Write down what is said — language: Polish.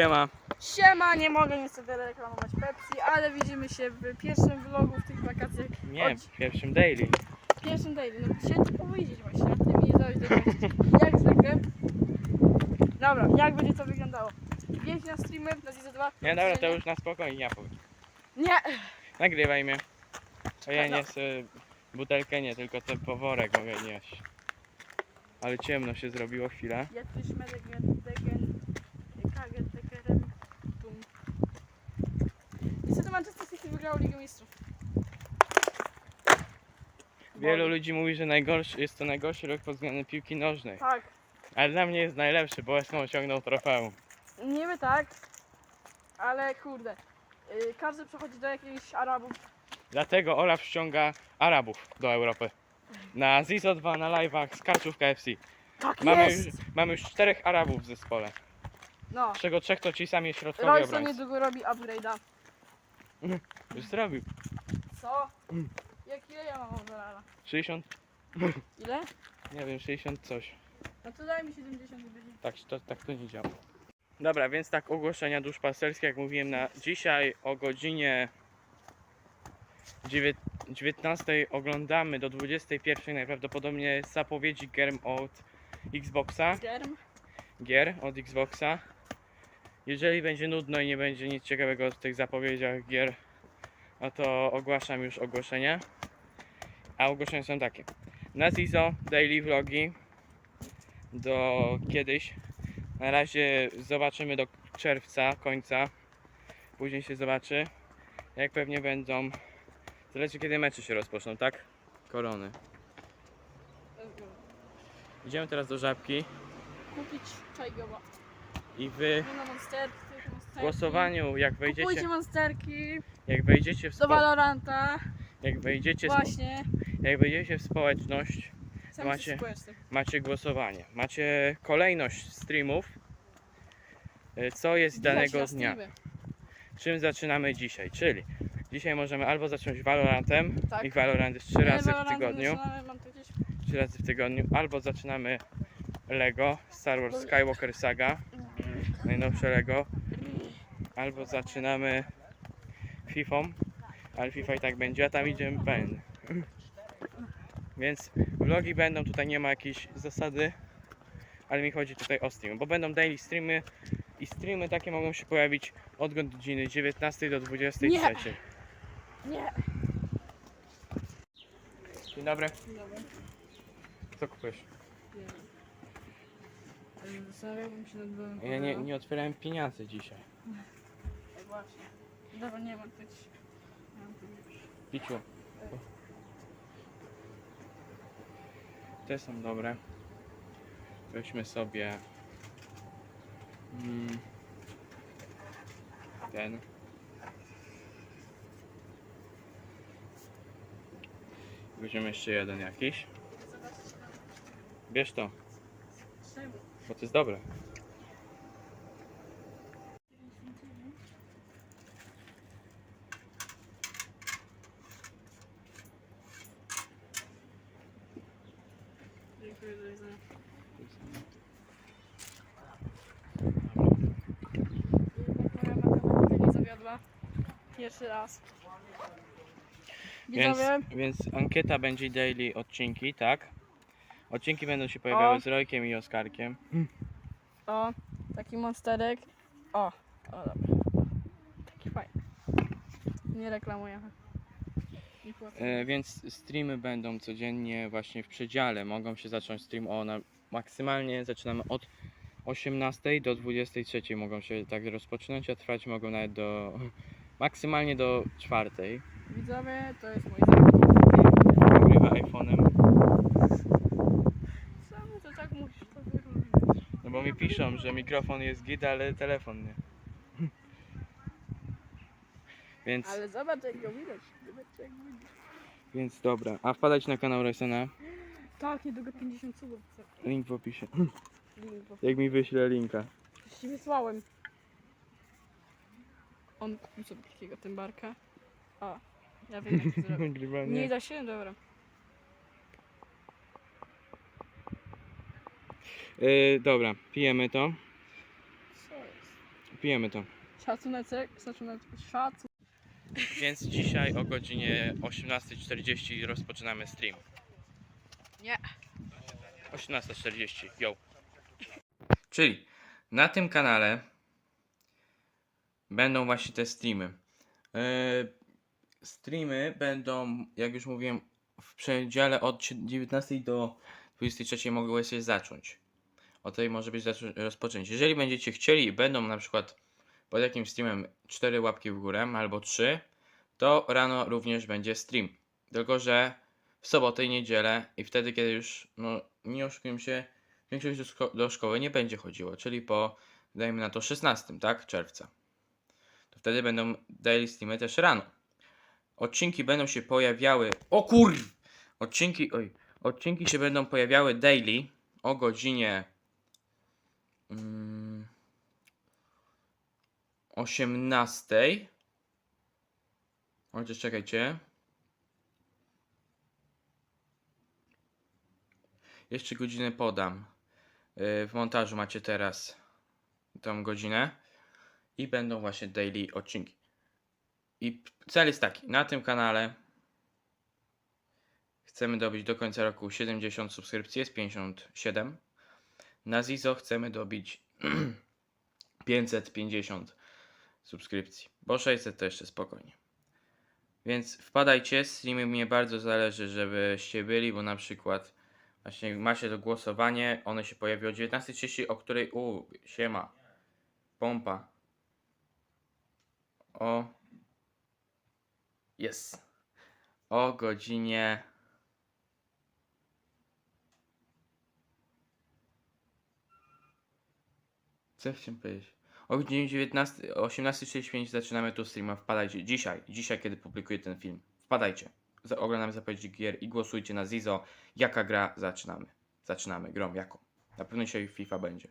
Siema. Siema, nie mogę niestety reklamować Pepsi, ale widzimy się w pierwszym vlogu w tych wakacjach. Nie, Od- w pierwszym daily. w pierwszym daily. No dzisiaj tu powiedzieć właśnie, ty mi nie dałeś dokończyć. Jak zwykle. Dobra, jak będzie to wyglądało? Wjedź na streamy na Zizo 2. Nie, dobra, to już na spokojnie, ja powiem. Nie! Nagrywaj mnie. A ja nie sobie butelkę nie, tylko ten poworek mogę nieść. Ale ciemno się zrobiło chwilę. Jakiś medegen, degen, kaget, Manchester City wygrał Ligę Mistrzów. Wielu ludzi mówi, że najgorszy, jest to najgorszy rok pod względem piłki nożnej. Tak, Ale dla mnie jest najlepszy, bo West Ham osiągnął trofeum. niby tak, ale kurde. Yy, każdy przechodzi do jakichś Arabów. Dlatego Olaf ściąga Arabów do Europy. Na Zizo 2, na live'ach, z karczów KFC. Tak Mamy jest! już, mamy już czterech Arabów w zespole. No. Z czego trzech to ci sami środkowi Royce obrońcy. niedługo robi upgrade'a. Już zrobił. Co? Jak ile ja mam overalla? 60, Ile? nie wiem, 60 coś. No to daj mi 70 i będzie. Tak to, tak to nie działa. Dobra, więc tak ogłoszenia duszpasterskie, jak mówiłem na dzisiaj o godzinie dziewię- 19 oglądamy do 21 najprawdopodobniej zapowiedzi gier od Xboxa, Germ. gier od Xboxa. Jeżeli będzie nudno i nie będzie nic ciekawego w tych zapowiedziach gier, no to ogłaszam już ogłoszenia. A ogłoszenia są takie. Na Zizo daily vlogi do kiedyś. Na razie zobaczymy do czerwca, końca. Później się zobaczy. Jak pewnie będą. Zależy kiedy mecze się rozpoczną, tak? Korony. Idziemy teraz do żabki Kupić czajgowa. I wy Nie na monsterki, tylko w monsterki. głosowaniu, jak Kupujcie wejdziecie, monsterki jak wejdziecie w, do spo, Valoranta. jak wejdziecie, w- Właśnie. jak wejdziecie w społeczność, Macie- się macie głosowanie. Macie kolejność streamów, y, co jest danego dnia. streamy. Czym zaczynamy dzisiaj? Czyli dzisiaj możemy albo zacząć Valorantem, Tak. ich Valorant jest trzy Nie, razy w tygodniu, zaczynamy, Mam to gdzieś. trzy razy w tygodniu, albo zaczynamy Lego, Star Wars Skywalker Saga, najnowsze Lego, albo zaczynamy FIFA, ale FIFA i tak będzie, a tam idziemy pełny. Więc vlogi będą, tutaj nie ma jakiejś zasady, ale mi chodzi tutaj o stream, bo będą daily streamy i streamy takie mogą się pojawić od godziny 19 do 23. Nie. Dzień dobry, Dobra. co kupujesz? Nie. Zastanawiałbym się nad byłem. Ja nie, nie otwierałem pieniędzy dzisiaj. Ej, właśnie. Dobra, nie mam być. Nie mam być. Piciu. Te są dobre. Weźmy sobie mm, ten. Weźmiemy jeszcze jeden jakiś. Bierz to, czemu. Bo to jest dobre. Dziękuję za jedzenie. Moja matematyka nie zawiodła. Pierwszy raz. Więc, Widzowie, więc ankieta będzie daily odcinki, tak? Odcinki będą się pojawiały O. z Rojkiem i Oskarkiem. o, taki monsterek. O, o dobra. Taki fajny. Nie reklamuję. Nie płacę. E, więc streamy będą codziennie właśnie w przedziale. Mogą się zacząć stream o na, maksymalnie zaczynamy od 18 do 23 mogą się tak rozpoczynać, a trwać mogą nawet do maksymalnie do 4. Widzowie, to jest mój zakup. Nagrywa iPhone'em. Musisz to. No bo mi piszą, że mikrofon jest git, ale telefon nie. Więc, Ale zobacz jak go widać. Zobacz jak widać. więc dobra. A wpadać na kanał Rysena. Tak, niedługo 50 subów. Link w opisie. Link, bo Jak mi wyśle linka. Już ci wysłałem. On kupił sobie takiego tymbarka. O, ja wiem jak to zrobić. Nagrywanie. Nie da się? Dobra. Yy, dobra, pijemy to. Co jest? Pijemy to. Szacuneczek, szacunek, szacunek. Więc dzisiaj o godzinie 18.40 rozpoczynamy stream. Nie. 18.40, yo. Czyli na tym kanale będą właśnie te streamy. Yy, streamy będą, jak już mówiłem, w przedziale od 19 do 23 mogły się zacząć. O tej może być rozpoczęcie. Jeżeli będziecie chcieli i będą na przykład pod jakimś streamem 4 łapki w górę albo 3, to rano również będzie stream. Tylko, że w sobotę i niedzielę i wtedy, kiedy już, no nie oszukujmy się, większość do, szko- do szkoły nie będzie chodziło, czyli po, dajmy na to 16, tak, czerwca. To wtedy będą daily streamy też rano. Odcinki będą się pojawiały, o kur... Odcinki, oj, odcinki się będą pojawiały daily o godzinie 18. Chociaż czekajcie. Jeszcze godzinę podam. Yy, W montażu macie teraz tą godzinę. I będą właśnie daily odcinki. I cel jest taki. Na tym kanale chcemy dobić do końca roku 70 subskrypcji. Jest 57. Na Zizo chcemy dobić 550 subskrypcji. Bo 600 to jeszcze spokojnie. Więc wpadajcie, streamy mnie bardzo zależy, żebyście byli, bo na przykład właśnie macie to głosowanie, one się pojawi o 19.30, o której, u, siema, pompa, o, jest, o godzinie, co chciałem powiedzieć, o godzinie 19, 18.45 zaczynamy tu streama, wpadajcie, dzisiaj, dzisiaj kiedy publikuję ten film, wpadajcie, oglądamy zapowiedzi gier i głosujcie na Zizo, jaka gra? Zaczynamy, zaczynamy, grą jaką, na pewno dzisiaj FIFA będzie.